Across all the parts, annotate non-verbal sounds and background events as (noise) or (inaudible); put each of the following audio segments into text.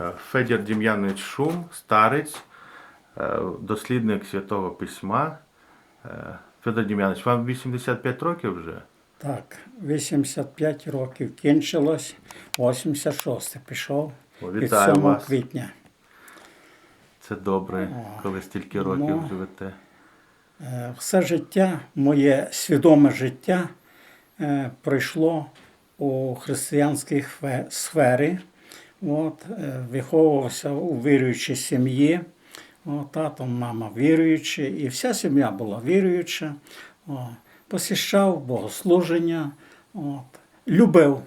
Е, Федір Дім'янович Шум, старець, е, дослідник Святого Письма. Е, Федор Дім'янович, вам 85 років вже? Так, 85 років кінчилось, 86 пішов від 7 вас. квітня. Це добре, коли стільки років ну. живете. Все життя, моє свідоме життя пройшло у християнській сфері. От, е, виховувався у віруючій сім'ї. Тато, мама віруючі, і вся сім'я була віруюча. О, посіщав богослуження, от, любив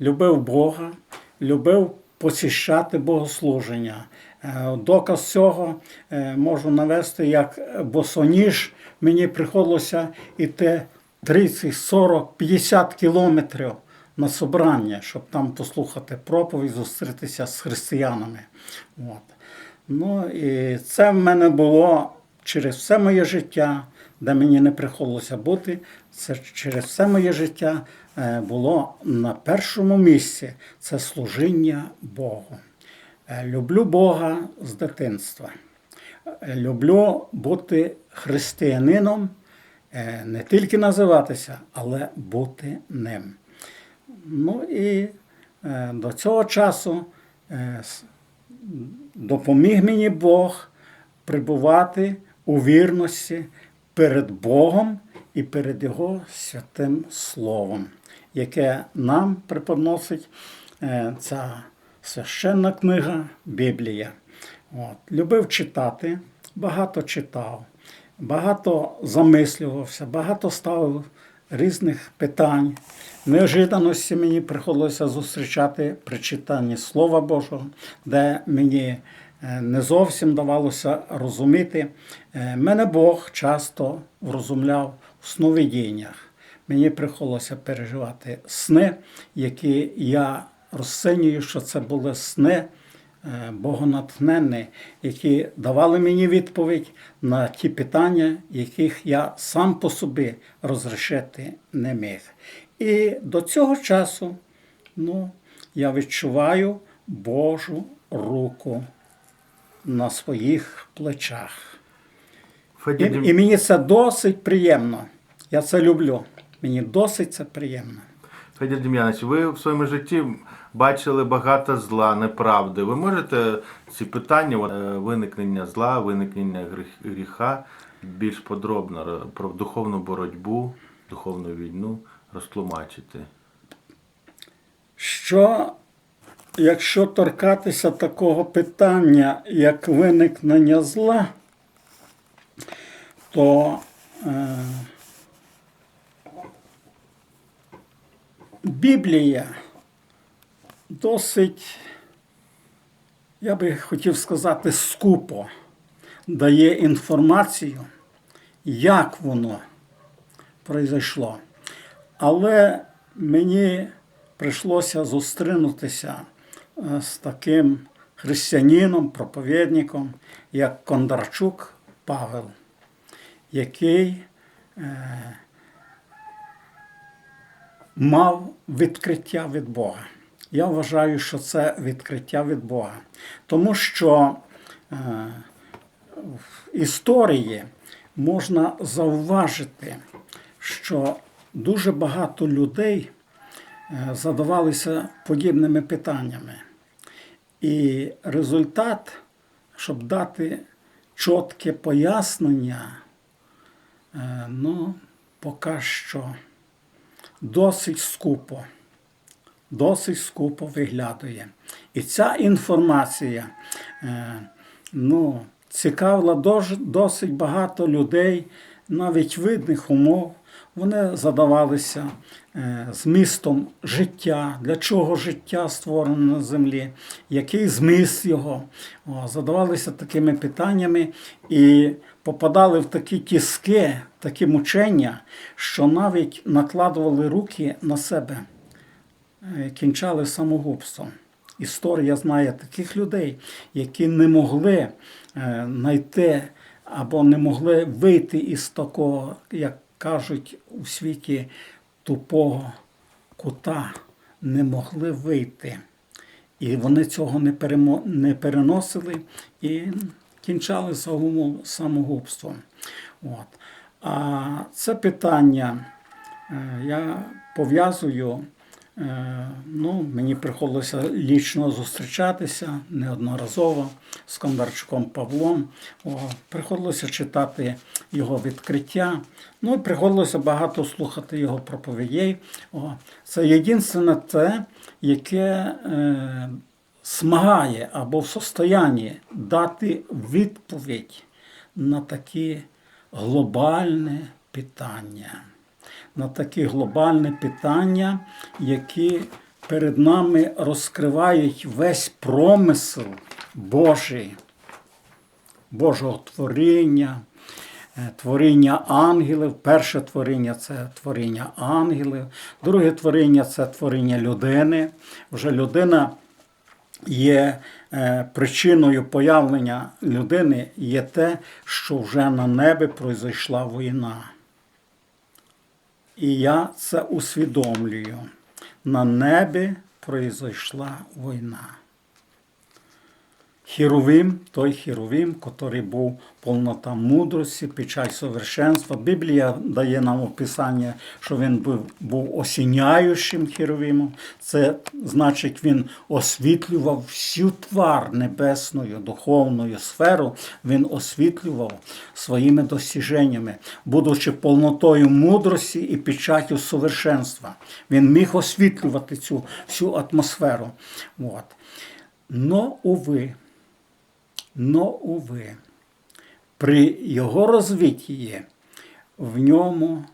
любив Бога, любив посіщати богослуження. Е, Доказ цього е, можу навести, як босоніж мені приходилося йти 30, 40, 50 кілометрів на собрання, щоб там послухати проповідь, зустрітися з християнами. От. Ну і це в мене було через все моє життя, де мені не приходилося бути. Це через все моє життя е, було на першому місці це служіння Богу. Е, Люблю Бога з дитинства. Е, Люблю бути християнином, не тільки називатися, але бути ним. Ну і е, до цього часу е, допоміг мені Бог прибувати у вірності перед Богом і перед Його святим Словом, яке нам преподносить е, ця священна книга Біблія. От. Любив читати, багато читав, багато замислювався, багато ставив різних питань. Неожиданості мені приходилося зустрічати при читанні Слова Божого, де мені е, не зовсім давалося розуміти. Е, Мене Бог часто врозумляв в сновидіннях. Мені приходилося переживати сни, які я розцінюю, що це були сни е, богонатхненні, які давали мені відповідь на ті питання, яких я сам по собі розрішити не міг. І до цього часу ну, я відчуваю Божу руку на своїх плечах. І, і мені це досить приємно. Я це люблю. Мені досить це приємно. Федір Дім'янович, ви в своєму житті бачили багато зла, неправди. Ви можете ці питання е, виникнення зла, виникнення гріха більш подробно про духовну боротьбу, духовну війну розтлумачити? Що, якщо торкатися такого питання, як виникнення зла, то е, Біблія досить, я би хотів сказати, скупо дає інформацію, як воно произойшло. Але мені прийшлося зустрінутися е, з таким християнином, проповідником, як Кондарчук Павел, який е, мав відкриття від Бога. Я вважаю, що це відкриття від Бога. Тому що е, в історії можна зауважити, що дуже багато людей е, задавалися подібними питаннями. І результат, щоб дати чітке пояснення, е, ну, поки що досить скупо. Досить скупо виглядає. І ця інформація е, ну, цікавила досить багато людей, навіть видних умов. Вони задавалися е, змістом життя, для чого життя створено на землі, який зміст його. Задавалися такими питаннями і попадали в такі тіски, такі мучення, що навіть накладували руки на себе е, кінчали самогубством. Історія знає таких людей, які не могли е, знайти або не могли вийти із такого, як кажуть у світі, тупого кута, не могли вийти. І вони цього не, перемо, не переносили і кінчали самогубством. От. А це питання е, я пов'язую. Е, Ну, мені приходилося лічно зустрічатися неодноразово з Кондарчуком Павлом. О, приходилося читати його відкриття. Ну і приходилося багато слухати його проповідей. О, це єдине те, яке е, смагає або в состоянні дати відповідь на такі глобальне питання. На такі глобальні питання, які перед нами розкривають весь промисел Божий, Божого творіння, е, творіння ангелів. Перше творіння це творіння ангелів, друге творіння це творіння людини. Вже людина є е, причиною появлення людини, є те, що вже на небі пройшла війна. І я це усвідомлюю. На небі пройшла війна. Хіровим, той Хіровим, який був повнота мудрості, печаль совершенства. Біблія дає нам описання, що він був, був осіняючим Хіровимом. Це значить, він освітлював всю твар небесною, духовною сферу, він освітлював своїми досяженнями, будучи повнотою мудрості і печаттю совершенства. Він міг освітлювати цю всю атмосферу. От. Но, уви, но, уви, при його розвитті в ньому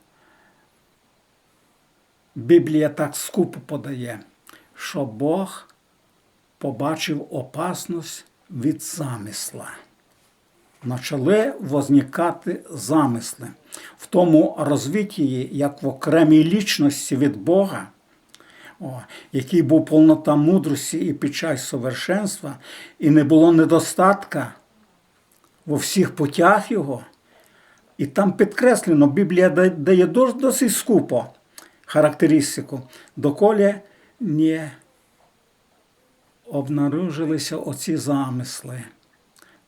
Біблія так скупо подає, що Бог побачив опасність від замисла. Почали возникати замисли в тому розвитті, як в окремій лічності від Бога, який був повнота мудрості і печаль совершенства, і не було недостатка во всіх путях його. І там підкреслено, Біблія дає досить скупо характеристику, доколе не обнаружилися оці замисли,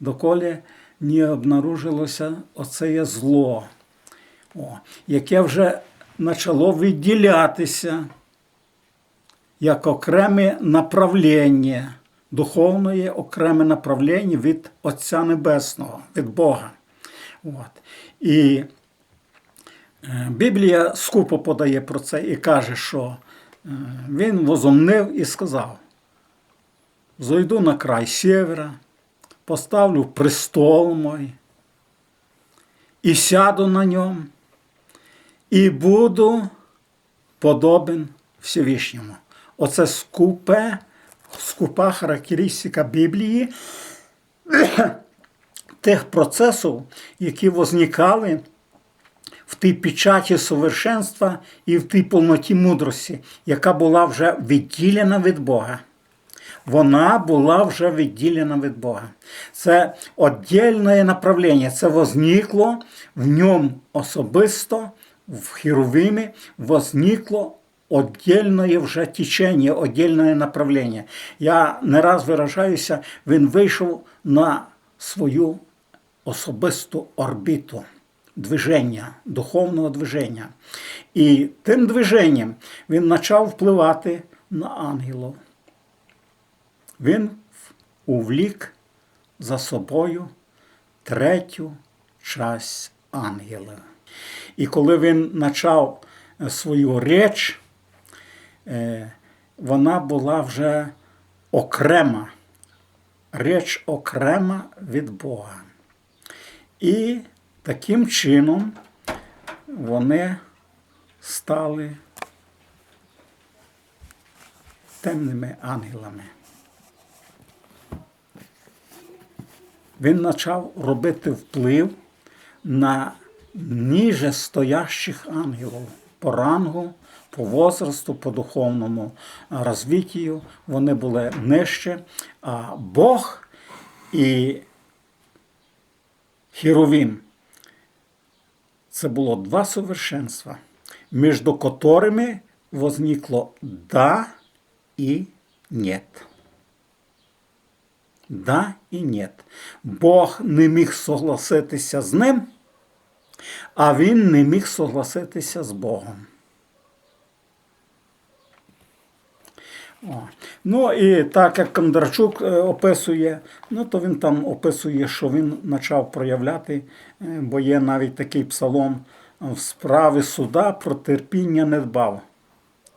доколе не обнаружилося оце зло, о, яке вже почало відділятися як окреме направлення, духовне окреме направлення від Отця Небесного, від Бога. От. І е, Біблія скупо подає про це і каже, що е, він возомнив і сказав: зайду на край севера, поставлю престол мой, і сяду на ньому, і буду подобен Всевишньому. Оце скупе, скупа характеристика Біблії (clears throat) тих процесів, які возникали в тій печаті совершенства і в тій повноті мудрості, яка була вже відділена від Бога. Вона була вже відділена від Бога. Це віддільне направлення. Це возникло в ньому особисто, в Хіровимі, возникло віддільне вже течення, віддільне направлення. Я не раз виражаюся, він вийшов на свою особисту орбіту движення, духовного движення. І тим движенням він почав впливати на ангелів. Він увлік за собою третю часть ангела. І коли він почав свою реч, вона була вже окрема, реч окрема від Бога. І таким чином вони стали темними ангелами. Він почав робити вплив на ніже стоящих ангелів по рангу, по возрасту, по духовному розвиттю. Вони були нижче, а Бог і Хіровім це було два совершенства, між котрими возникло да і нет. Да і ні. Бог не міг согласитися з ним, а він не міг согласитися з Богом. Ну і так як Кондрачук е, описує, ну то він там описує, що він почав проявляти, е, бо є навіть такий псалом в справи суда про терпіння не дбав.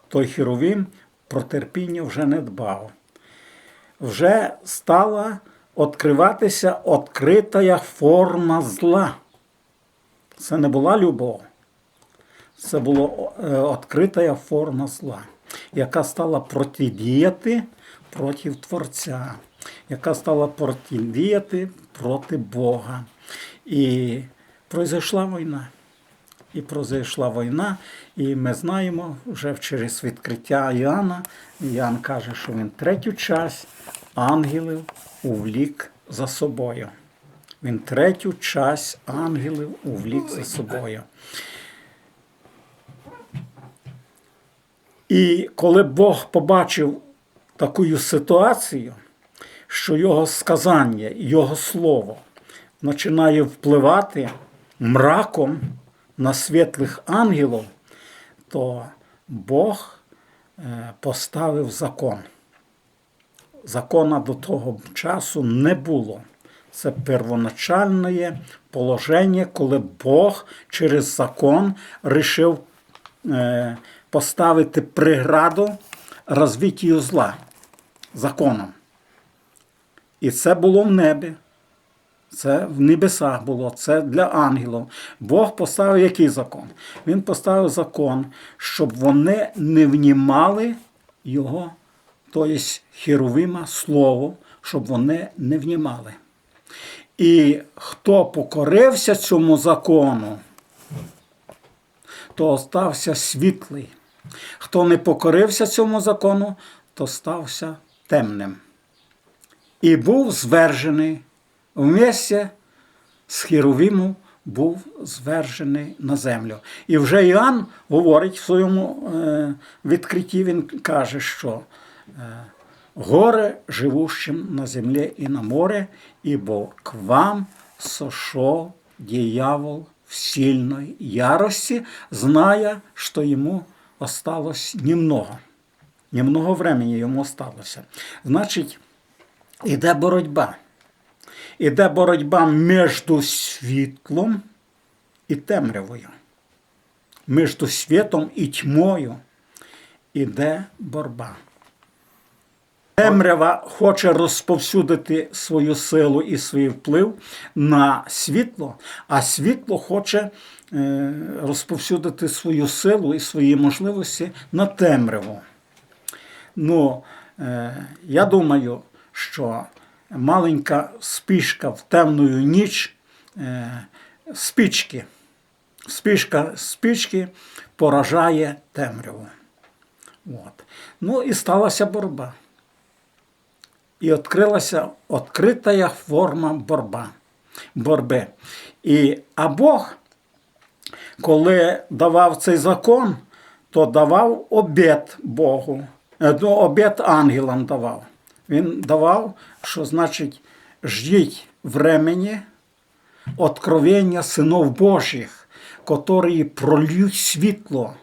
Той Херовим про терпіння вже не дбав. Вже стала відкриватися відкрита форма зла. Це не була любов. Це була відкрита форма зла, яка стала протидіяти проти Творця, яка стала протидіяти проти Бога. І пройшла війна. І пройшла війна, і ми знаємо вже через відкриття Іоанна, Іоанн каже, що він третю часть ангелів увлік за собою. Він третю часть ангелів увлік за собою. І коли Бог побачив таку ситуацію, що його сказання, його слово починає впливати мраком на світлих ангелів, то Бог е, поставив закон. Закона до того часу не було. Це первоначальне положення, коли Бог через закон рішив е, поставити преграду розвиттю зла законом. І це було в небі. Це в небесах було, це для ангелів. Бог поставив який закон? Він поставив закон, щоб вони не внімали його, тобто херовима слово, щоб вони не внімали. І хто покорився цьому закону, то остався світлий. Хто не покорився цьому закону, то стався темним. І був звержений вместе з Херовимом був звержений на землю. І вже Іоанн говорить в своєму е, відкритті, він каже, що е, горе живущим на землі і на море, ибо к вам сошел дьявол в сильной ярости, зная, что ему осталось немного. Немного времени йому осталося. Значить, іде боротьба. Іде боротьба між світлом і темрявою. Між світом і тьмою іде боротьба. Темрява хоче розповсюдити свою силу і свій вплив на світло, а світло хоче е, розповсюдити свою силу і свої можливості на темряву. Ну, е, я думаю, що маленька спішка в темну ніч е, спічки. Спішка спічки поражає темряву. От. Ну і сталася боротьба. І відкрилася відкрита форма боротьба, боротьби. І, а Бог, коли давав цей закон, то давав обід Богу, е, ну, обід ангелам давав. Він давав, що значить, ждіть времени откровення синов Божих, котрі прольють світло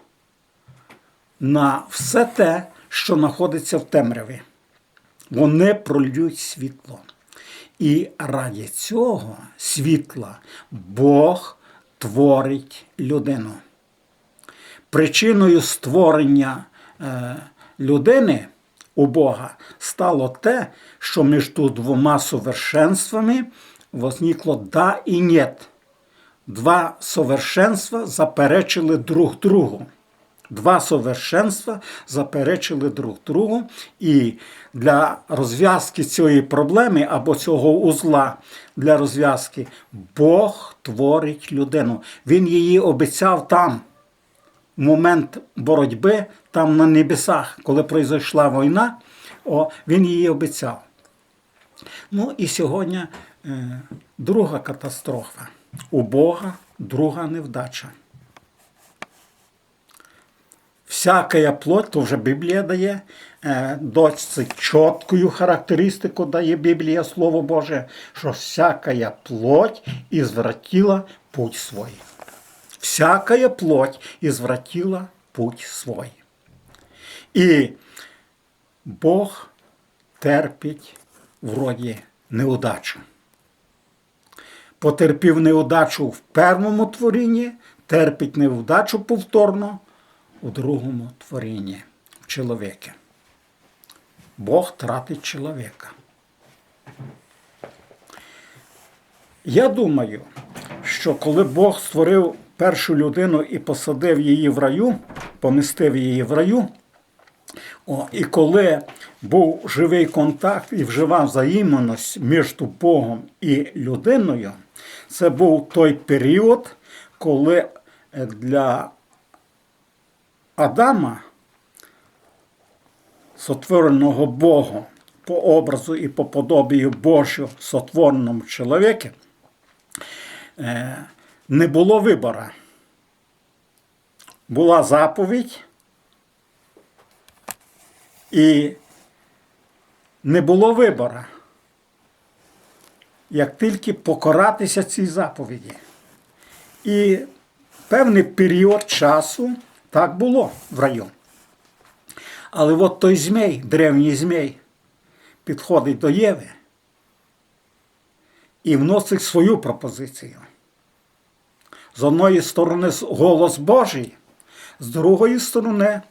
на все те, що знаходиться в темряві. Вони прольють світло. І раді цього світла Бог творить людину. Причиною створення е, людини у Бога стало те, що між двома совершенствами возникло да і нет. Два совершенства заперечили друг другу. Два совершенства заперечили друг другу, і для розв'язки цієї проблеми або цього узла для розв'язки Бог творить людину. Він її обіцяв там, в момент боротьби, там на небесах, коли пройшла війна, о, він її обіцяв. Ну і сьогодні е, друга катастрофа. У Бога друга невдача. Всякая плоть, то вже Біблія дає, е, досить чіткою характеристику дає Біблія, Слово Боже, що всякая плоть ізвратила путь свой. Всякая плоть ізвратила путь свой. І Бог терпить вроді неудачу. Потерпів неудачу в першому творінні, терпить неудачу повторно у другому творінні в чоловіка. Бог тратить чоловіка. Я думаю, що коли Бог створив першу людину і посадив її в раю, помістив її в раю, о, і коли був живий контакт і вжива взаємність між Богом і людиною, це був той період, коли е, для Адама, сотвореного Богом по образу і по подобію Божу сотвореному чоловіку, е, не було вибора. Була заповідь, і не було вибора, як тільки покоратися цій заповіді. І певний період часу так було в раю. Але от той змій, древній змій, підходить до Єви і вносить свою пропозицію. З одної сторони голос Божий, з другої сторони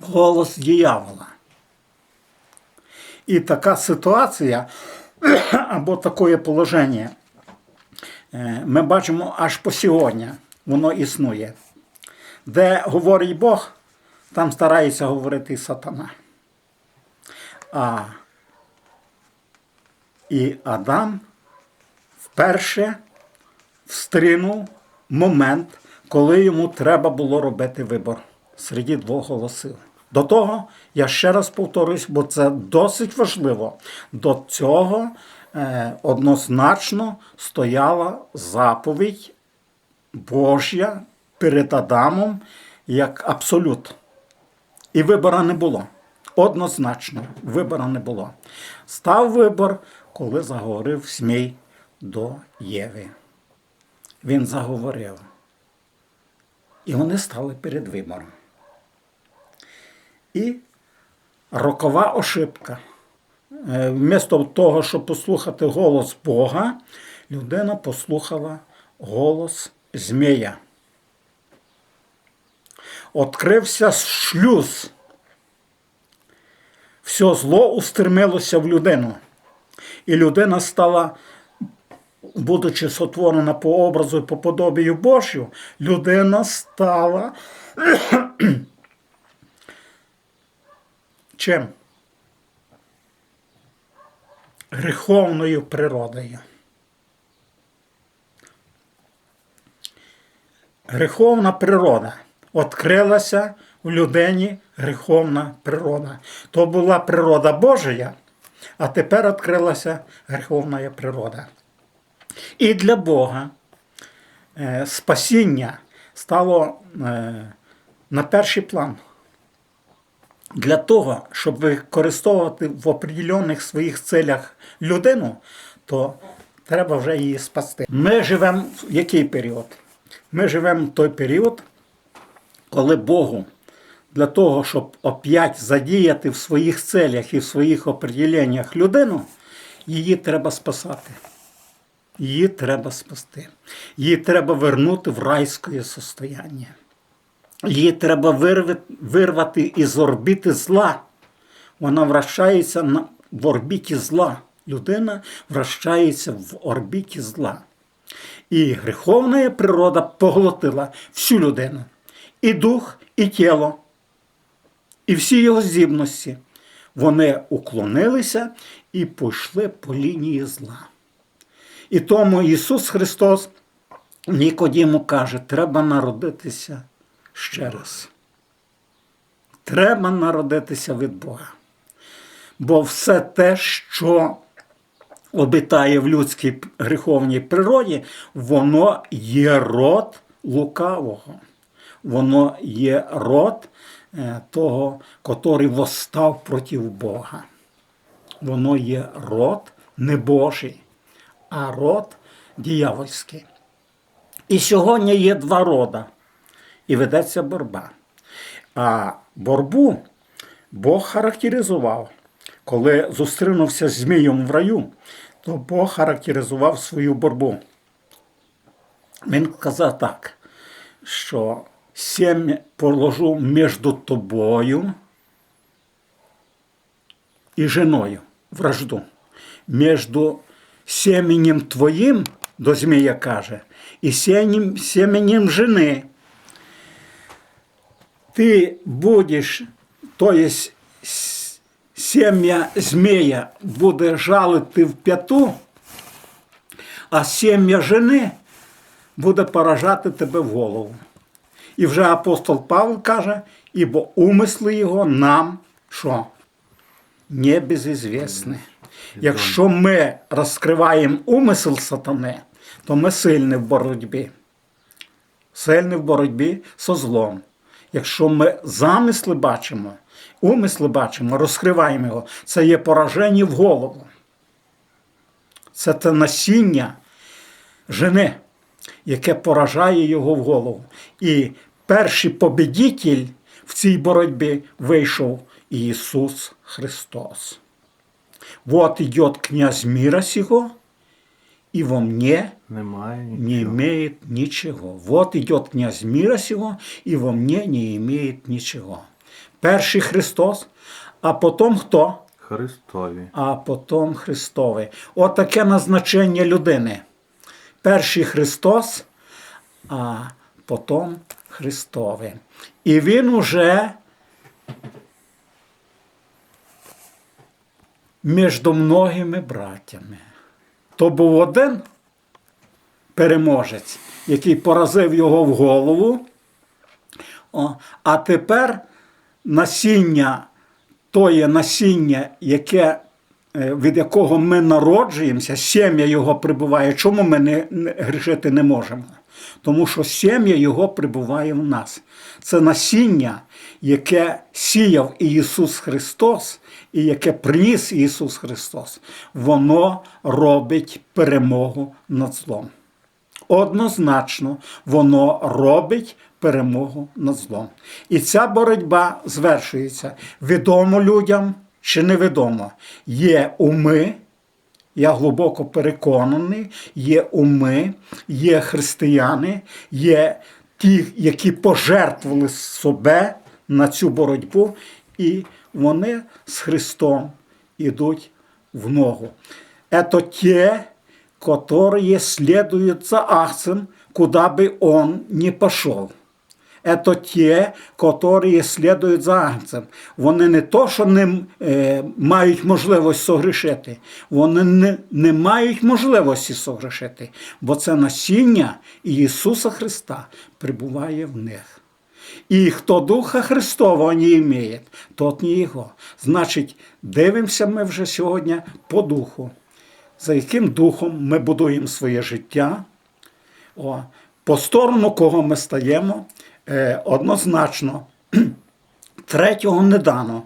голос диявола. І така ситуація (clears throat) або таке положення е, ми бачимо аж по сьогодні. Воно існує. Де говорить Бог, там старається говорити сатана. А і Адам вперше встринув момент, коли йому треба було робити вибор серед двох голосів. До того, я ще раз повторюсь, бо це досить важливо. До цього е, однозначно стояла заповідь Божя перед Адамом як абсолют. І вибора не було. Однозначно, вибора не було. Став вибор, коли заговорив Смій до Єви. Він заговорив. І вони стали перед вибором. І рокова ошибка. Е, Вмісто того, щоб послухати голос Бога, людина послухала голос Змія. Открився шлюз. Все зло устремилося в людину. І людина стала, будучи сотворена по образу і по подобію Божю, людина стала (clears throat) чим? Греховною природою. Греховна природа. Открилася в людині греховна природа. То була природа Божия, а тепер відкрилася греховна природа. І для Бога е, спасіння стало е, на перший план. Для того, щоб використовувати в определених своїх целях людину, то треба вже її спасти. Ми живемо в який період? Ми живемо в той період, коли Богу для того, щоб оп'ять задіяти в своїх целях і в своїх определеннях людину, її треба спасати. Її треба спасти. Її треба вернути в райське состояння. Її треба вирвати, із орбіти зла. Вона вращається в орбіті зла. Людина вращається в орбіті зла. І греховна природа поглотила всю людину. І дух, і тіло, і всі його здібності. Вони уклонилися і пішли по лінії зла. І тому Ісус Христос Нікодіму каже, треба народитися ще раз. Треба народитися від Бога. Бо все те, що обитає в людській греховній природі, воно є род лукавого. Воно є род е, того, котрий восстав проти Бога. Воно є род не Божий, а род діявольський. І сьогодні є два рода, і ведеться боротьба. А боротьбу Бог характеризував, коли зустрінувся з Змієм в раю, то Бог характеризував свою боротьбу. Він казав так, що сім положу між тобою і женою вражду. Між семенем твоїм, до Змія каже, і семенем, жени. Ти будеш, то есть сім'я змія буде жалити в п'яту, а сім'я жени буде поражати тебе в голову. І вже апостол Павло каже, ібо умисли його нам що? Небезізвісні. Якщо ми розкриваємо умисел сатани, то ми сильні в боротьбі. Сильні в боротьбі со злом. Якщо ми замисли бачимо, умисли бачимо, розкриваємо його, це є пораження в голову. Це те насіння жени, яке поражає його в голову. І перший победитель в цій боротьбі вийшов Ісус Христос. Вот идет князь мира сего, и во мне Немає не нічого. имеет ничего. Вот идет князь мира сего, и во мне не имеет ничего. Перший Христос, а потом хто? Христові. а потом Христове. От таке назначення людини. Перший Христос, а потом Христове. І він уже між многими братями. То був один переможець, який поразив його в голову. О, а тепер насіння, то є насіння, яке, е, від якого ми народжуємося, сім'я його прибуває. Чому ми не, не грішити не можемо? Тому що сім'я його прибуває в нас. Це насіння, яке сіяв Ісус Христос, і яке приніс Ісус Христос, воно робить перемогу над злом. Однозначно, воно робить перемогу над злом. І ця боротьба звершується відомо людям чи невідомо. Є уми, я глибоко переконаний, є уми, є християни, є ті, які пожертвували себе на цю боротьбу, і вони з Христом ідуть в ногу. Это те, которые следуют за Ахцем, куда бы он ни пошел. Это те, которые слідують за Агнцем. Вони не то, що не е, мають можливість согрішити, вони не, не мають можливості согрішити, бо це насіння Ісуса Христа прибуває в них. І хто Духа Христового не має, тот не Його. Значить, дивимося ми вже сьогодні по духу, за яким духом ми будуємо своє життя, о, по сторону кого ми стаємо, однозначно, (clears throat) третього не дано.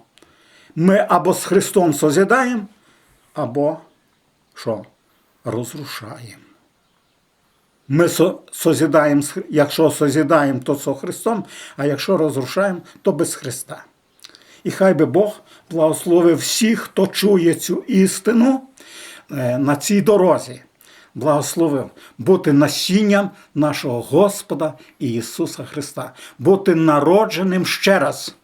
Ми або з Христом созідаємо, або що? Розрушаємо. Ми созідаємо, якщо созідаємо, то з Христом, а якщо розрушаємо, то без Христа. І хай би Бог благословив всіх, хто чує цю істину е, на цій дорозі. Благословив бути насінням нашого Господа Ісуса Христа, бути народженим ще раз.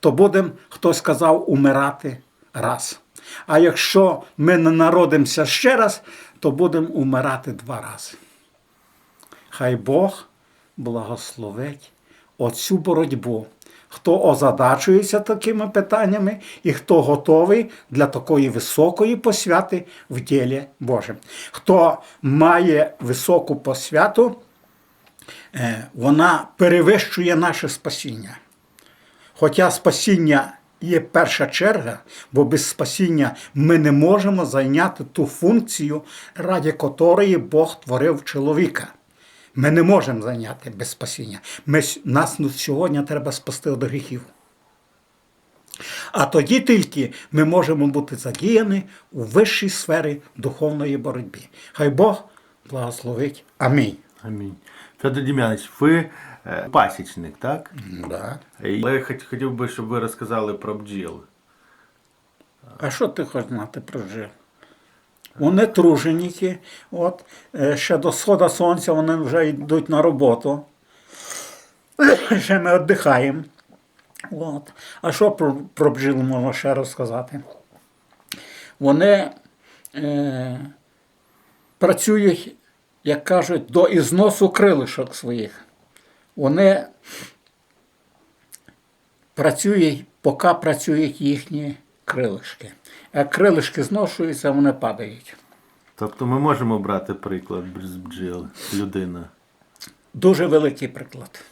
То будемо, хтось казав, умирати раз. А якщо ми не народимося ще раз, то будемо умирати два рази. Хай Бог благословить оцю боротьбу. Хто озадачується такими питаннями і хто готовий для такої високої посвяти в ділі Божим. Хто має високу посвяту, е, вона перевищує наше спасіння. Хоча спасіння є перша черга, бо без спасіння ми не можемо зайняти ту функцію, раді котрої Бог творив чоловіка. Ми не можемо зайняти без спасіння. Ми, нас ну, сьогодні треба спасти від гріхів. А тоді тільки ми можемо бути задіяні у вищій сфері духовної боротьби. Хай Бог благословить. Амінь. Амінь. Федор Дем'янович, ви е, пасічник, так? Да. І Я хотів би, щоб ви розказали про бджіл. А що ти хочеш знати про жил? Вони труженіки, от, е, ще до сходу сонця вони вже йдуть на роботу. (coughs) Ще ми віддихаємо. От. А що про, про бджіл можна ще розказати? Вони е, працюють, як кажуть, до ізносу крилишок своїх. Вони працюють, поки працюють їхні крилишки. Як крилишки зношуються, вони падають. Тобто ми можемо брати приклад з бджіл, людина. Дуже великий приклад.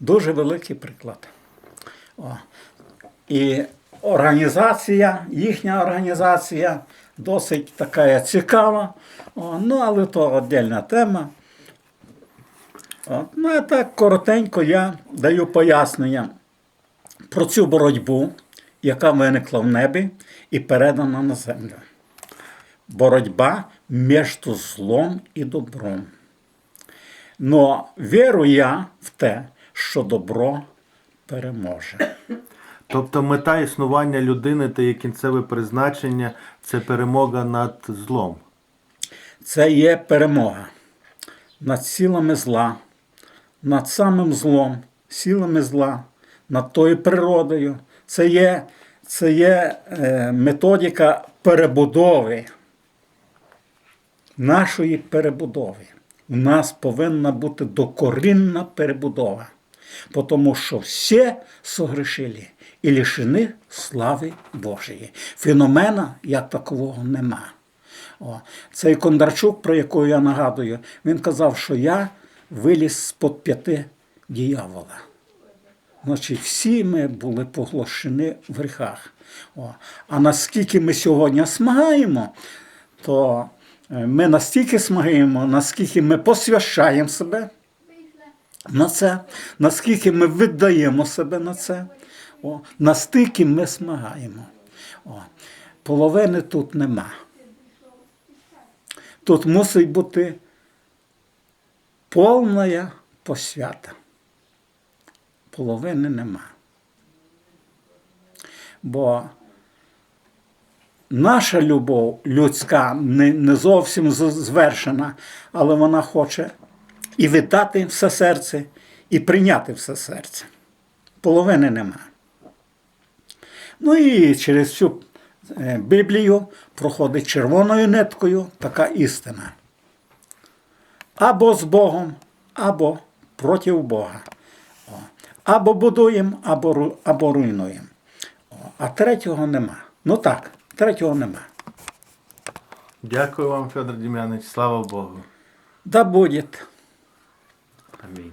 Дуже великий приклад. О. І організація, їхня організація досить така цікава. О, ну, але то віддільна тема. От, ну, а так коротенько я даю пояснення про цю боротьбу, яка виникла в небі і передана на землю. Боротьба між злом і добром. Но вірю я в те, що добро переможе. Тобто мета існування людини та її кінцеве призначення це перемога над злом. Це є перемога над силами зла, над самим злом, силами зла, над тою природою. Це є, це є е, методика перебудови, нашої перебудови. У нас повинна бути докорінна перебудова, тому що всі согрешили і лишені слави Божої. Феномена як такового нема. О, цей Кондарчук, про якого я нагадую, він казав, що я виліз з-под п'яти діявола. Значить, всі ми були поглощені в гріхах. О, а наскільки ми сьогодні смагаємо, то е, ми настільки смагаємо, наскільки ми посвящаємо себе на це, наскільки ми віддаємо себе на це, о, настільки ми смагаємо. О, половини тут нема. Тут мусить бути повна посвята. Половини нема. Бо наша любов людська не, не зовсім звершена, але вона хоче і віддати все серце, і прийняти все серце. Половини нема. Ну і через всю е, Біблію проходить червоною ниткою така істина. Або з Богом, або проти Бога. Або будуємо, або, або руйнуємо. А третього нема. Ну так, третього нема. Дякую вам, Федор Дем'янович. Слава Богу. Да буде. Амінь.